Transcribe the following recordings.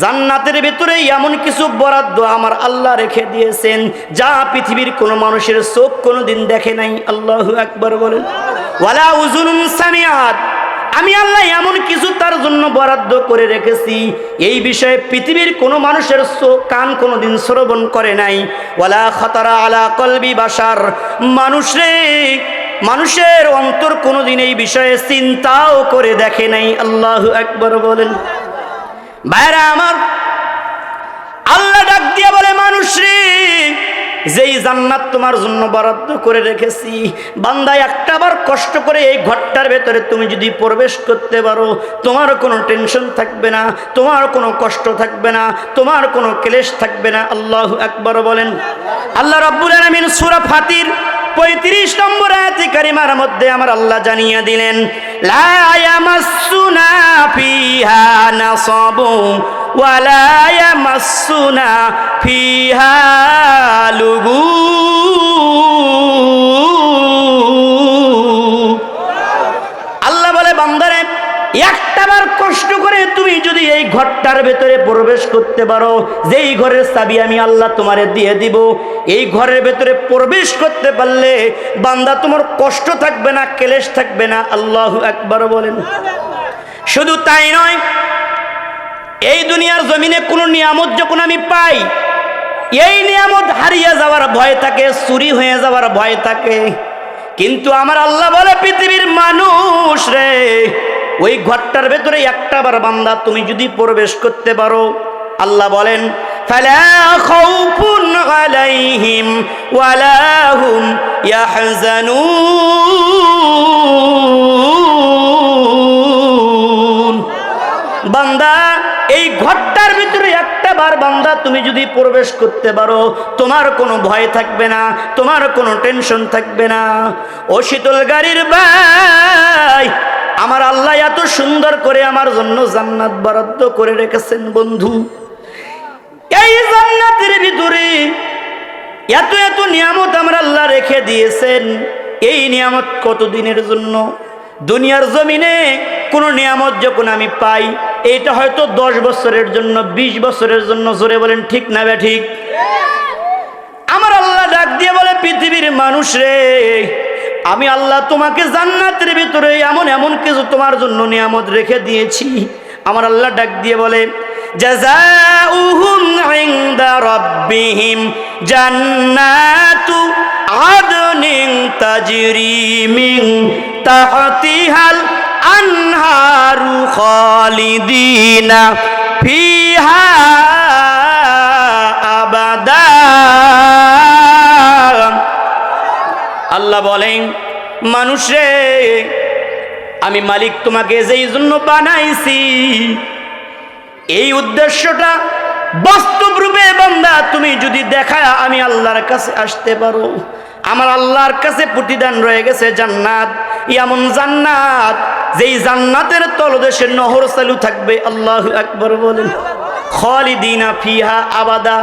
জান্নাতের ভেতরে এমন কিছু বরাদ্দ আমার আল্লাহ রেখে দিয়েছেন, যা পৃথিবীর কোনো মানুষের চোখ কোনো দিন দেখে নাই। আল্লাহ একবার বলেন। ওয়ালা উজুনুন সামিয়াত আমি আল্লাহ এমন কিছু তার জন্য বরাদ্দ করে রেখেছি। এই বিষয়ে পৃথিবীর কোনো মানুষের কান কোনো দিন শ্রবণ করে নাই। ওয়ালা খতারা আলা কলবি বাসার মানুষরে মানুষের অন্তর কোনোদিন এই বিষয়ে চিন্তাও করে দেখে নাই। আল্লাহ একবার বলেন। ভাইরা আমার, আল্লাহ ডাক দিয়ে বলে মানুষ রে যেই জান্নাত তোমার জন্য বরাদ্দ করে রেখেছি বান্দা একটাবার কষ্ট করে এই ঘরটার ভেতরে তুমি যদি প্রবেশ করতে পারো, তোমার কোনো টেনশন থাকবে না, তোমার কোনো কষ্ট থাকবে না, তোমার কোনো ক্লেশ থাকবে না। আল্লাহ একবার বলেন। আল্লাহ রাব্বুল আলামিন সূরা ফাতির পঁয়ত্রিশ নম্বর আয়াতি কারিমার মধ্যে আমার আল্লাহ জানিয়ে দিলেন ফিহা লুগু একটাবার কষ্ট করে তুমি যদি এই ঘরটার ভেতরে প্রবেশ করতে পারো, যেই ঘরের চাবি আমি আল্লাহ তোমারে দিয়ে দিব, এই ঘরের ভেতরে প্রবেশ করতে পারলে বান্দা তোমার কষ্ট থাকবে না, কেলেশ থাকবে না। আল্লাহ একবার বলেন। শুধু তাই নয়, এই দুনিয়ার জমিনে কোনো নিয়ামত যখন আমি পাই, এই নিয়ামত হারিয়ে যাওয়ার ভয় থাকে, চুরি হয়ে যাওয়ার ভয় থাকে। কিন্তু আমার আল্লাহ বলে, পৃথিবীর মানুষ রে ওই ঘরটার ভেতরে একটা বার বান্দা তুমি যদি প্রবেশ করতে পারো, আল্লাহ বলেন বান্দা, এই ঘরটার ভিতরে একটা বার বান্দা তুমি যদি প্রবেশ করতে পারো, তোমার কোনো ভয় থাকবে না, তোমার কোনো টেনশন থাকবে না। ও শীতল গাড়ির ভাই আমার আল্লাহ এত সুন্দর করে আমার জন্য জান্নাত বরাদ্দ করে রেখেছেন, বন্ধু। এই জান্নাতের ভিতরে এত এত নিয়ামত আমার আল্লাহ রেখে দিয়েছেন। এই নিয়ামত কতদিনের জন্য? দুনিয়ার জমিনে কোনো নিয়ামত যখন আমি পাই এটা হয়তো দশ বছরের জন্য ২০ বছরের জন্য, জোরে বলেন ঠিক না বে ঠিক? আমার আল্লাহ ডাক দিয়ে বলে, পৃথিবীর মানুষ রে আমি আল্লাহ তোমাকে জান্নাতের ভিতরে এমন এমন কিছু তোমার জন্য নিয়ামত রেখে দিয়েছি। আমার আল্লাহ ডাক দিয়ে বলে জান্নাতু তাহতিহাল আনহারু খালিদিনা ফিহা আল্লাহ বলেন, মানুষে আমি মালিক তোমাকে যেই জন্য বানাইছি, এই উদ্দেশ্যটা বাস্তব রূপে বান্দা, তুমি যদি দেখা আমি আল্লাহর কাছে আসতে পারো। আমার আল্লাহর কাছে প্রতিদান রয়ে গেছে জান্নাত এমন জান্নাত। যেই জান্নাতের তলদেশে নহর চালু থাকবে, আল্লাহ আকবর বলেন। খালিদিনা ফিহা আবাদা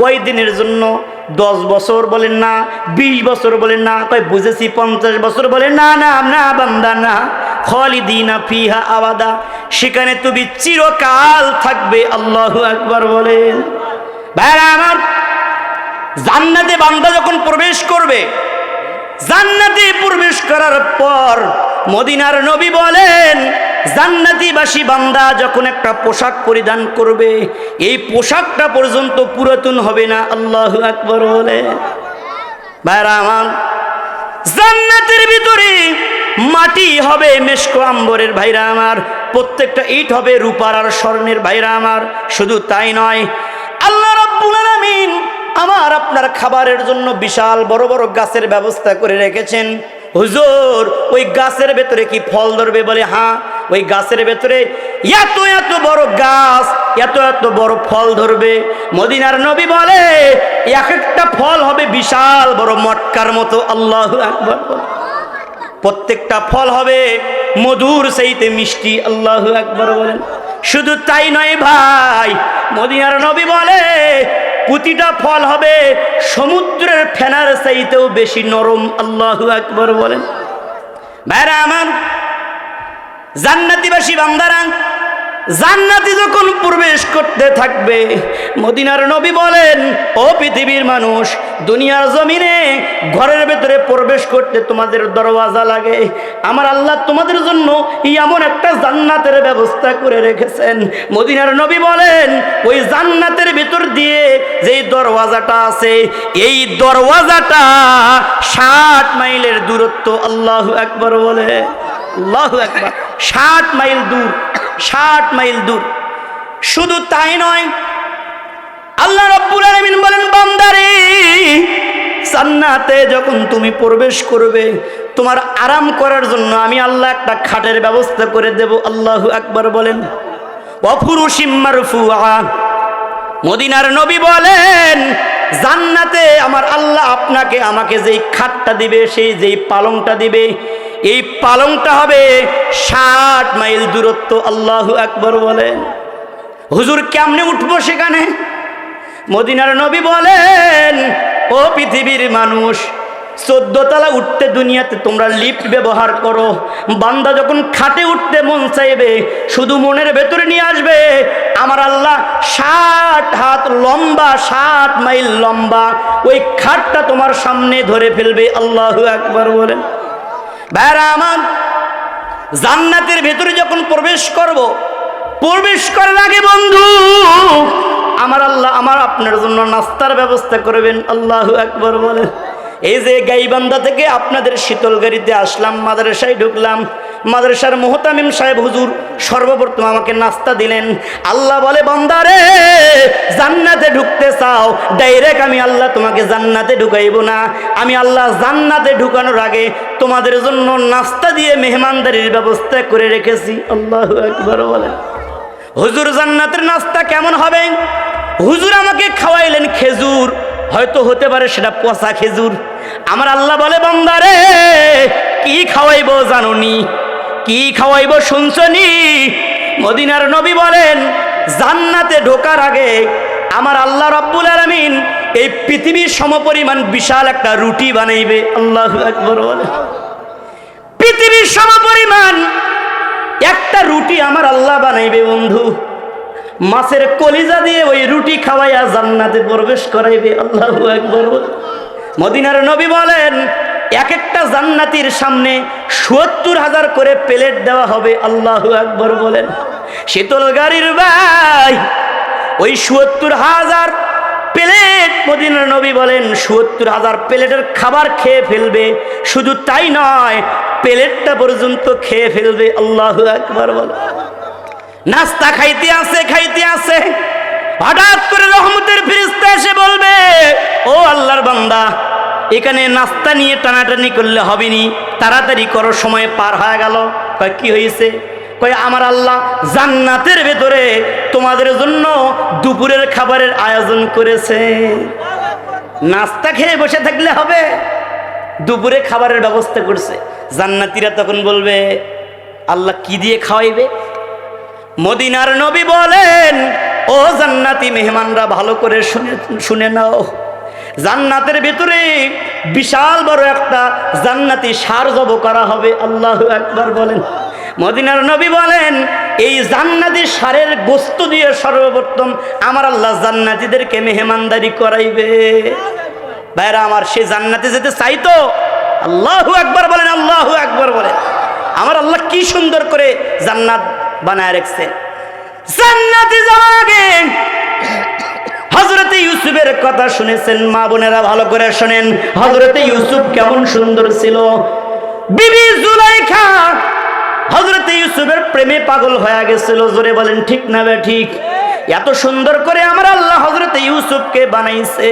কয় দিনের জন্য দশ বছর বলেন না, বিশ বছর বলেন না, কয় বুঝেছি পঞ্চাশ বছর বলেন না না না, বান্দা, না। খালিদিনা ফিহা আবাদা। সেখানে তুমি চিরকাল থাকবে, আল্লাহ আকবর বলেন। ভাইরা আমার, জান্নাতে বান্দা যখন প্রবেশ করবে, জান্নাতে প্রবেশ করার পর মদিনার নবী বলেন জান্নাতিবাসী বান্দা যখন একটা পোশাক পরিধান করবে, এই পোশাকটা পর্যন্ত পুরাতন হবে না। আল্লাহ আকবর হলে ভাইরা আমার, জান্নাতের ভিতরে মাটি হবে মেশকো আম্বরের ভাইরা আমার, প্রত্যেকটা ইট হবে রূপার আর স্বর্ণের ভাইরা আমার, শুধু তাই নয়, আল্লাহ আমার আপনার খাবারের জন্য বিশাল বড় বড় গাছের ব্যবস্থা করে রেখেছেন। হুজুর, ওই গাছের ভেতরে কি ফল ধরবে বলে? হ্যাঁ ওই গাছের ভেতরে এত এত বড় গাছ, এত এত বড় ফল ধরবে। মদিনার নবী বলে, এক একটা ফল হবে বিশাল বড় মটকার মতো। আল্লাহ প্রত্যেকটা ফল হবে মধুর সেইতে মিষ্টি, আল্লাহ একবার বলেন। শুধু তাই নয় ভাই, মদিনার নবী বলে প্রতিটা ফল হবে সমুদ্রের ফেনার চাইতেও বেশি নরম। আল্লাহ একবার বলেন। ভাইরা আমার জান্নাতিবাসী বান্দারা জান্নাতি যখন প্রবেশ করতে থাকবে, মদিনার নবী বলেন, ও পৃথিবীর মানুষ, দুনিয়ার জমিনে ঘরের ভেতরে প্রবেশ করতে তোমাদের দরওয়াজা লাগে। আমার আল্লাহ তোমাদের জন্য এমন একটা জান্নাতের ব্যবস্থা করে রেখেছেন। মদিনার নবী বলেন, ওই জান্নাতের ভিতর দিয়ে যেই দরওয়াজাটা আছে, এই দরওয়াজাটা ষাট মাইলের দূরত্ব, আল্লাহ একবার বলে, আল্লাহ একবার ষাট মাইল দূর, ষাট মাইল দূর। শুধু তাই নয়, আল্লাহ রব্বুল আলামিন বলেন, বান্দারে, জান্নাতে যখন তুমি প্রবেশ করবে, তোমার আরাম করার জন্য আমি আল্লাহ একটা খাটের ব্যবস্থা করে দেব। আল্লাহ আকবার বলেন মদিনার নবী বলেন, জান্নাতে আমার আল্লাহ আপনাকে, আমাকে যেই খাটটা দিবে, সেই যেই পালংটা দিবে এই পালংটা হবে ষাট মাইল দূরত্ব, আল্লাহ আকবর বলেন। হুজুর কেমনে উঠবো সেখানে? মদিনার নবী বলেন, ও পৃথিবীর মানুষ, চোদ্দ তলা উঠতে দুনিয়াতে তোমরা লিফট ব্যবহার করো। বান্দা যখন খাটে উঠতে মন চাইবে, শুধু মনের ভেতরে নিয়ে আসবে, আমার আল্লাহ ষাট হাত লম্বা, ষাট মাইল লম্বা, ওই খাটটা তোমার সামনে ধরে ফেলবে, আল্লাহ একবার বলেন। ভাইরা আমার, জান্নাতের ভেতরে যখন প্রবেশ করব, প্রবেশ করার আগে বন্ধু, আমার আল্লাহ আমার আপনার জন্য নাস্তার ব্যবস্থা করবেন। আল্লাহ একবার বলেন। এই যে গাইবান্ধা থেকে আপনাদের শীতল গাড়িতে আসলাম, মাদ্রাসায় ঢুকলাম মাদ্রাসার মোহতামিম সাহেব হুজুর সর্বপ্রথম আমাকে নাস্তা দিলেন। আল্লাহ বলে, বন্দারে, জান্নাতে ঢুকতে চাও ডাইরেক্ট আমি আল্লাহ তোমাকে জান্নাতে ঢুকাইব না। আমি আল্লাহ জান্নাতে ঢুকানোর আগে তোমাদের জন্য নাস্তা দিয়ে মেহমানদারির ব্যবস্থা করে রেখেছি। আল্লাহ একবার বলেন হুজুর, জান্নাতের নাস্তা কেমন হবে? হুজুর আমাকে খাওয়াইলেন খেজুর। হয়তো হতে পারে সেটা পচা খেজুর। আমার আল্লাহ বলে, বন্দারে, কি খাওয়াইবো জানুনি? কি খাওয়াইবো শুনছনি? মদিনার নবী বলেন, জান্নাতে ঢোকার আগে আমার আল্লাহ রব্বুল আলমিন এই পৃথিবীর সমপরিমাণ বিশাল একটা রুটি বানাইবে। আল্লাহ একবার বলে পৃথিবীর সমপরিমাণ একটা রুটি আমার আল্লাহ বানাইবে বন্ধু। মাছের কলিজা দিয়ে ওই রুটি খাওয়াইয়া জান্নাতে প্রবেশ করাইবে। আল্লাহ একবার মদিনার নবী বলেন এক একটা জান্নাতির সামনে সত্তর হাজার করে প্লেট দেওয়া হবে, আল্লাহ একবার বলেন। শীতল গাড়ির ভাই, ওই সত্তর হাজার প্লেট মদিনার নবী বলেন, সত্তর হাজার প্লেটের খাবার খেয়ে ফেলবে। শুধু তাই নয়, প্লেটটা পর্যন্ত খেয়ে ফেলবে, আল্লাহ একবার বলে নাস্তা খাইতে আছে খাইতে আছে। হঠাৎ করে রহমতের ফিরিস্তা এসে বলবে, ও আল্লাহর বান্দা এখানে নাস্তা নিয়ে টানাটানি করলে হবেনি। তাড়াতাড়ি করো, সময় পার হয়ে গেল। কয়, কি হয়েছে? কয়, আমার আল্লাহ জান্নাতের ভেতরে তোমাদের জন্য দুপুরের খাবারের আয়োজন করেছে। নাস্তা খেয়ে বসে থাকলে হবে, দুপুরে খাবারের ব্যবস্থা করছে। জান্নাতিরা তখন বলবে, আল্লাহ কি দিয়ে খাওয়াইবে? মদিনার নবী বলেন, ও জান্নাতি মেহমানরা, ভালো করে শুনে শুনে নাও। জান্নাতের ভিতরে বিশাল বড় একটা জান্নাতি সার জব করা হবে, আল্লাহ একবার বলেন। মদিনার নবী বলেন, এই জান্নাতি সারের গোস্ত দিয়ে সর্বপ্রথম আমার আল্লাহ জান্নাতিদেরকে মেহমানদারি করাইবে। ভাইরা, আমার সে জান্নাতে যেতে চাইতো আল্লাহ একবার বলেন, আল্লাহ একবার বলেন। আমার আল্লাহ কি সুন্দর করে জান্নাত বানায় রাখছে জান্নাতে যাওয়ার আগে হজরতে ইউসুফের কথা শুনেছেন, মা বোনেরা ভালো করে শোনেন। হজরতে ইউসুফ কেমন সুন্দর ছিল। বিবি জুলাইখা হজরতে ইউসুফের প্রেমে পাগল হয়ে গেছিল। জোরে বলেন, ঠিক না বে, ঠিক? এত সুন্দর করে আমার আল্লাহ হজরতে ইউসুফকে বানাইছে।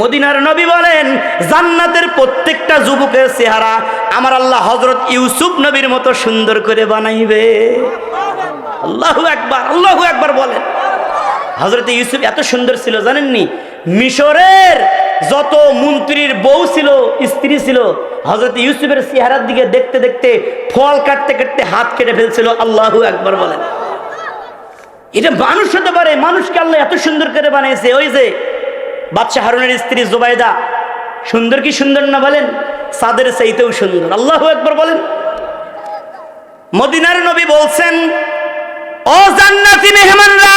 মদিনার নবী বলেন, জান্নাতের প্রত্যেকটা যুবকের চেহারা আমার আল্লাহ হজরত ইউসুফ নবীর মতো সুন্দর করে বানাইবে। আল্লাহু একবার আল্লাহু একবার বলেন। হজরত ইউসুফ এত সুন্দর ছিল, জানেননি? মিশরের যত মন্ত্রীর বউ ছিল, স্ত্রী ছিল হজরত ইউসুফের চেহারার দিকে দেখতে দেখতে ফল কাটতে কাটতে হাত কেটে ফেলছিল, আল্লাহ একবার বলেন। এটা মানুষ হতে পারে, মানুষকে আল্লাহ এত সুন্দর করে বানিয়েছে। ওই যে বাদশাহ হারুনের স্ত্রী জুবাইদা, সুন্দর কি সুন্দর না বলেন? সাদের চাইতেও সুন্দর। আল্লাহ একবার বলেন। মদিনার নবী বলছেন, ও জান্নাতি মেহমানরা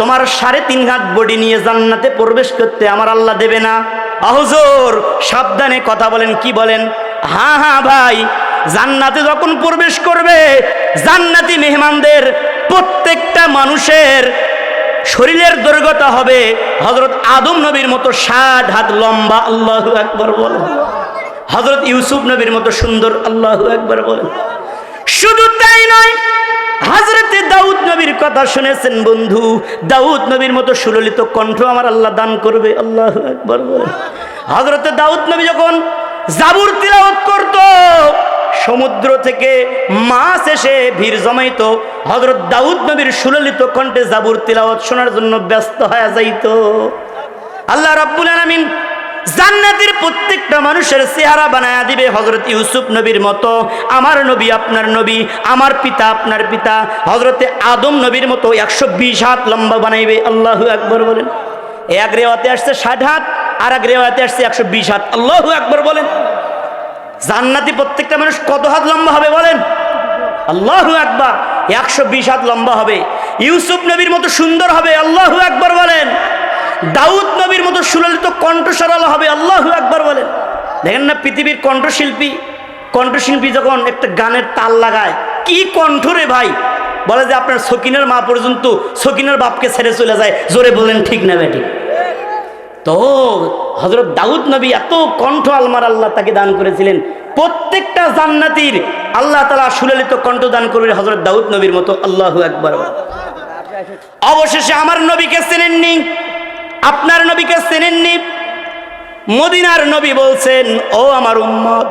তোমার সাড়ে তিন হাত বডি নিয়ে জান্নাতে প্রবেশ করতে আমার আল্লাহ দেবে না। আহজোর সাবধানে কথা বলেন, কি বলেন? হ্যাঁ হ্যাঁ ভাই, জান্নাতে যখন প্রবেশ করবে, জান্নাতি মেহমানদের প্রত্যেকটা মানুষের শরীরের দুর্গতা হবে। হজরত আদম নবীর মতো ষাট হাত লম্বা, আল্লাহ একবার বলেন। হজরত ইউসুফ নবীর মতো সুন্দর, আল্লাহ একবার বলেন। শুধু তাই নয় কথা শুনেছেন বন্ধু। দাউদ নবীর মতো সুললিত কণ্ঠ আমার আল্লাহ দান করবে। আল্লাহ একবার হজরতে দাউদ নবী যখন জাবুর তিলাওয়াত করত, সমুদ্র থেকে মাছ এসে ভিড় জমাইত হজরত দাউদ নবীর সুললিত কণ্ঠে জাবুর তিলাওয়াত শোনার জন্য ব্যস্ত হয়ে যাইত। আল্লাহ রাব্বুল আলামিন জান্নাতের প্রত্যেকটা মানুষের চেহারা বানায়া দিবে হজরত ইউসুফ নবীর মতো, আমার নবী আপনার নবী, আমার পিতা আপনার পিতা হজরতে আদম নবীর মতো একশো বিশ হাত লম্বা বানাইবে, আল্লাহ একবার বলেন। এক রেওয়াতে আসছে ষাট হাত আর এক রেওয়াতে আসছে একশো বিশ হাত, আল্লাহ একবার বলেন। জান্নাতি প্রত্যেকটা মানুষ কত হাত লম্বা হবে বলেন? আল্লাহ একবার একশো বিশ হাত লম্বা হবে। ইউসুফ নবীর মতো সুন্দর হবে, আল্লাহ একবার বলেন। দাউদ নবীর মতো সুললিত কণ্ঠস্বরাল হবে, আল্লাহ একবার বলেন। দেখেন না পৃথিবীর কণ্ঠশিল্পী কণ্ঠশিল্পী যখন একটা গানের তাল লাগায়, কি কণ্ঠ রে ভাই? বলে যে আপনার সকিনের মা পর্যন্ত সকিনের বাপকে ছেড়ে চলে যায়, জোরে বলেন ঠিক না বেটি। তো হজরত দাউদ নবী এত কণ্ঠ আলমার আল্লাহ তাকে দান করেছিলেন। প্রত্যেকটা জান্নাতির আল্লাহ তালা সুললিত কণ্ঠ দান করবেন হজরত দাউদ নবীর মতো, আল্লাহ একবার অবশেষে আমার নবীকে চেনেননি। আপনার নবীকে চেনেননি? মদিনার নবী বলছেন, ও আমার উম্মত,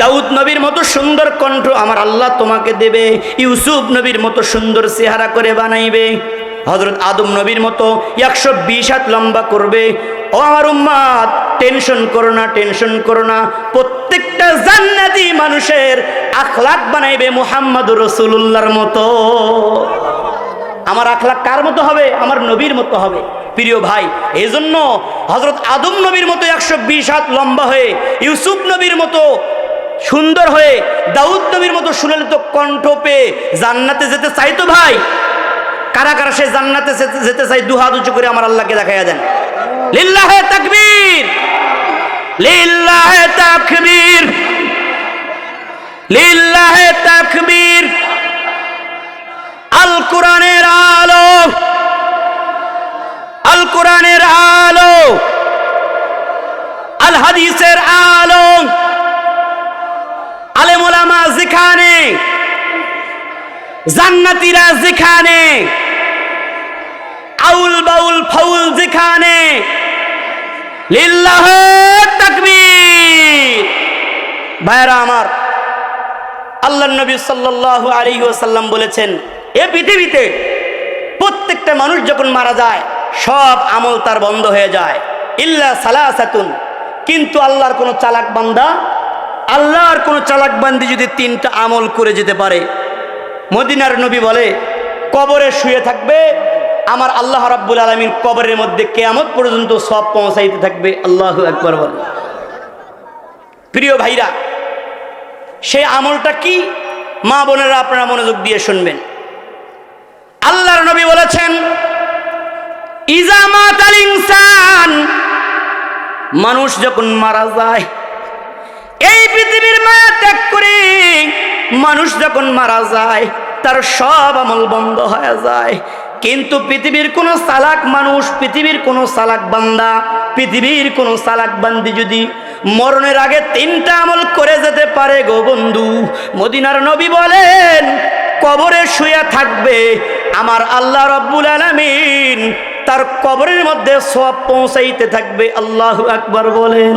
দাউদ নবীর মতো সুন্দর কণ্ঠ আমার আল্লাহ তোমাকে দেবে, ইউসুফ নবীর মতো সুন্দর চেহারা করে বানাইবে হজরত আদম নবীর মতো একশো বিশ হাত লম্বা করবে। ও আমার উম্মাদ টেনশন করো না, টেনশন করো না। প্রত্যেকটা জান্নাতি মানুষের আখলাক বানাইবে মুহাম্মদ রসুল্লাহর মতো। আমার আখলাক কার মতো হবে? আমার নবীর মতো হবে। প্রিয় ভাই এই জন্য হজরত আদম নবীর মতো একশো বিশ হাত লম্বা হয়ে, ইউসুফ নবীর মতো সুন্দর হয়ে, দাউদ নবীর মতো সুললিত কণ্ঠ পেয়ে জান্নাতে যেতে চাই তো ভাই? কারা কারা সে জান্নাতে যেতে- চাই দু হাত উঁচু করে আমার আল্লাহকে দেখাইয়া দেন। লিল্লাহে তাকবীর! লিল্লাহে তাকবীর! লিল্লাহে তাকবীর! আল কোরআনের আলো আল হাদিসের আলো আলেমুলামা যেখানে, জান্নাতিরা যেখানে, আউল বাউল ফাউল যেখানে, লিল্লাহ তাকবীর। ভাইরা আমার আল্লাহ নবী সাল্লাল্লাহু আলাইহি ওয়াসাল্লাম বলেছেন, এ পৃথিবীতে প্রত্যেকটা মানুষ যখন মারা যায়, সব আমল তার বন্ধ হয়ে যায়। ইল্লা সালাসাতুন কিন্তু আল্লাহর কোনো চালাক বান্দা, আল্লাহর কোনো চালাক বান্দি যদি তিনটা আমল করে যেতে পারে। মদিনার নবী বলে, কবরে শুয়ে থাকবে, আমার আল্লাহ রাব্বুল আলমীর কবরের মধ্যে কেয়ামত পর্যন্ত সব পৌঁছাইতে থাকবে। আল্লাহ একবার বলে। প্রিয় ভাইরা, সেই আমলটা কি? মা বোনেরা আপনারা মনোযোগ দিয়ে শুনবেন। আল্লাহর নবী বলেছেন ইজামাত আল ইনসান মানুষ যখন মারা যায়, এই পৃথিবীর মায়া ত্যাগ করে মানুষ যখন মারা যায়, তার সব আমল বন্ধ হয়ে যায়। কিন্তু পৃথিবীর কোনো সালাক মানুষ, পৃথিবীর কোনো সালাক বান্দা, পৃথিবীর কোনো সালাক বান্দি যদি মরণের আগে তিনটা আমল করে যেতে পারে গো বন্ধু, মদিনার নবী বলেন, কবরে শুয়ে থাকবে আমার আল্লাহ রব্বুল আলামিন তার কবরের মধ্যে সব পৌঁছাইতে থাকবে, আল্লাহ আকবার বলেন।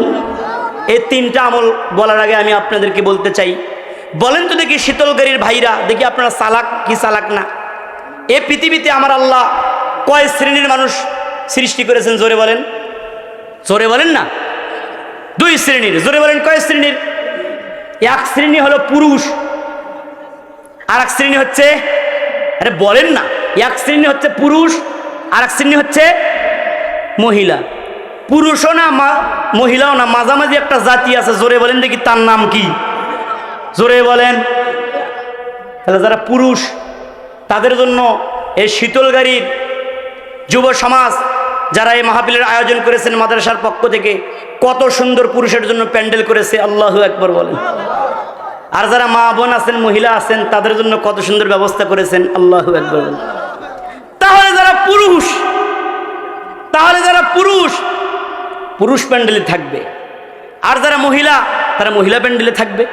এই তিনটা আমল বলার আগে আমি আপনাদেরকে বলতে চাই। বলেন তো দেখি শীতলগাড়ির ভাইরা, দেখি আপনারা সালাক কি সালাক না? এ পৃথিবীতে আমার আল্লাহ কয় শ্রেণির মানুষ সৃষ্টি করেছেন, জোরে বলেন। জোরে বলেন না? দুই শ্রেণির, জোরে বলেন কয় শ্রেণির? এক শ্রেণি হলো পুরুষ আর এক শ্রেণি হচ্ছে আরে বলেন না। এক শ্রেণি হচ্ছে পুরুষ আর এক শ্রেণি হচ্ছে মহিলা। পুরুষও না মহিলাও না, মাঝামাঝি একটা জাতি আছে, জোরে বলেন দেখি তার নাম কি। জোরে বলেন। তাহলে যারা পুরুষ, তাদের জন্য এই শীতল গাড়ির যুব সমাজ, যারা এই মাহফিলের আয়োজন করেছেন মাদ্রাসার পক্ষ থেকে, কত সুন্দর পুরুষের জন্য প্যান্ডেল করেছে, আল্লাহ একবার বলেন। আর যারা মা বোন আছেন, মহিলা আছেন, তাদের জন্য কত সুন্দর ব্যবস্থা করেছেন, আল্লাহ একবার বলেন। পুরুষ, তাহলে যারা পুরুষ পুরুষ প্যান্ডেলে থাকবে। আর যারা মহিলা, তারা মহিলা প্যান্ডেলে থাকবে।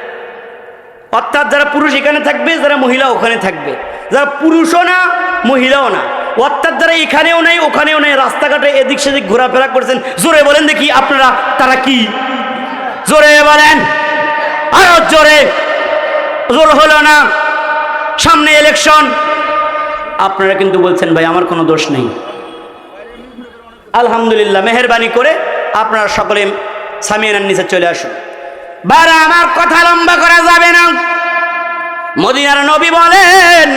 অর্থাৎ যারা পুরুষ এখানে থাকবে, যারা মহিলা ওখানে থাকবে। যারা পুরুষও না, মহিলাও না। অর্থাৎ যারা এখানেও নেই, ওখানেও নেই, রাস্তাঘাটে এদিক সেদিক ঘোরাফেরা করছেন, জোরে বলেন দেখি আপনারা, তারা কি? জোরে বলেন। আরও জোরে। জোর হলো না। সামনে ইলেকশন আপনারা কিন্তু বলছেন, ভাই, আমার কোনো দোষ নেই। আলহামদুলিল্লাহ, মেহরবানি করে আপনারা সকলে সামিয়ানার নিচে চলে আসুন। বারা, আমার কথা লম্বা করা যাবে না। মদিনার নবী বলেন,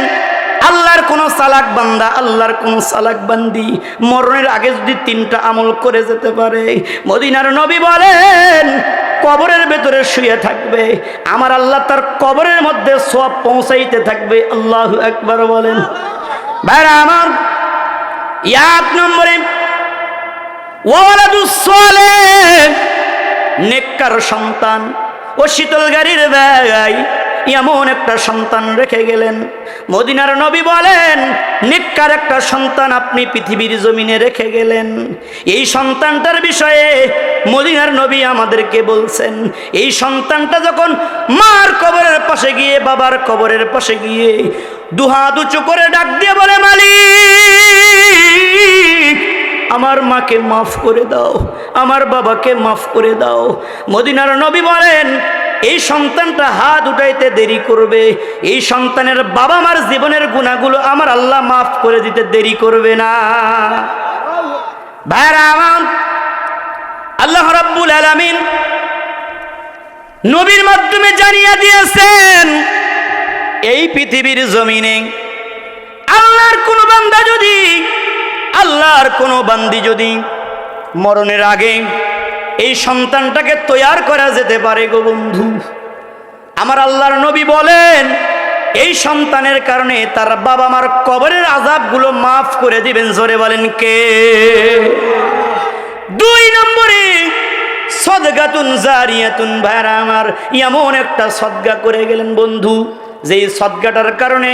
আল্লাহর কোন সালাক বান্দা, আল্লাহর কোন সালাক বান্দি মরণের আগে যদি তিনটা আমল করে যেতে পারে। মদিনার নবী বলেন, কবরের ভেতরে শুয়ে থাকবে, আমার আল্লাহ তার কবরের মধ্যে সব পৌঁছাইতে থাকবে। আল্লাহ একবার বলেন। ভাইরা আমার এক নম্বরে ওয়ালাদুসলে নেককার সন্তান, ও শীতল গাড়ির ব্যয় এমন একটা সন্তান রেখে গেলেন। মদিনার নবী বলেন নিকার একটা সন্তান আপনি পৃথিবীর জমিনে রেখে গেলেন। এই সন্তানটার বিষয়ে মদিনার নবী আমাদেরকে বলছেন, এই সন্তানটা যখন মার কবরের পাশে গিয়ে, বাবার কবরের পাশে গিয়ে দুহাত উঁচু করে ডাক দিয়ে বলে, মালিক, আমার মাকে মাফ করে দাও, আমার বাবাকে মাফ করে দাও। মদিনার নবী বলেন, এই সন্তানটা হাত উঠাইতে দেরি করবে, এই সন্তানের বাবা মার জীবনের গুণাগুলো আমার আল্লাহ মাফ করে দিতে দেরি করবে না। ভাইরা আল্লাহ রাব্বুল আলামিন নবীর মাধ্যমে জানিয়ে দিয়েছেন এই পৃথিবীর জমিনে আল্লাহর কোন বান্দা যদি, আল্লাহর কোনো বান্দি যদি মরণের আগে এই সন্তানটাকে তৈয়ার করা যেতে পারে গো বন্ধু। আমার আল্লাহর নবী বলেন, এই সন্তানের কারণে তার বাবা মার কবরের আজাবগুলো মাফ করে দিবেন। জোরে বলেন কে? দুই নম্বরে, সদগাতুন জারিয়াতুন, ভাইরা আমার, এমন একটা সদগা করে গেলেন বন্ধু। যেই সদগাটার কারণে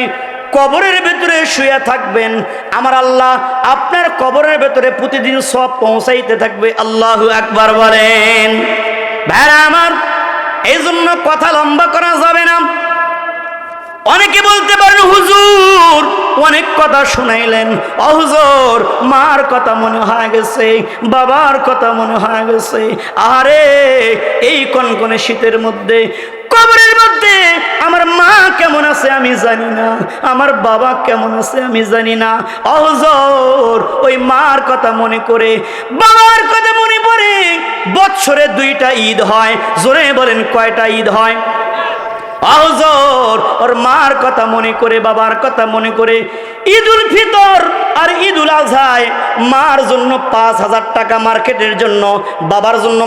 কবরের ভেতরে শুয়ে থাকবেন, আমার আল্লাহ আপনার কবরের ভেতরে প্রতিদিন সব পৌঁছাইতে থাকবে, আল্লাহ একবার বলেন। ভাইরা আমার এই জন্য কথা লম্বা করা যাবে না। অনেকে বলতে পারেন, হুজুর, অনেক কথা শুনাইলেন। অহুজুর মার কথা মনে হয়ে গেছে, বাবার কথা মনে হয়ে গেছে। আরে, এই কনকনে শীতের মধ্যে কবরের মধ্যে আমার মা কেমন আছে আমি জানি না, আমার বাবা কেমন আছে আমি জানি না। অহুজুর ওই মার কথা মনে করে, বাবার কথা মনে পড়ে বৎসরে দুইটা ঈদ হয়, জোরে বলেন কয়টা ঈদ হয়? আহজর ওর মার কথা মনে করে, বাবার কথা মনে করে, ঈদুল ফিতর আর ঈদুল আজহায় মার জন্য পাঁচ হাজার টাকা মার্কেটের জন্য, বাবার জন্য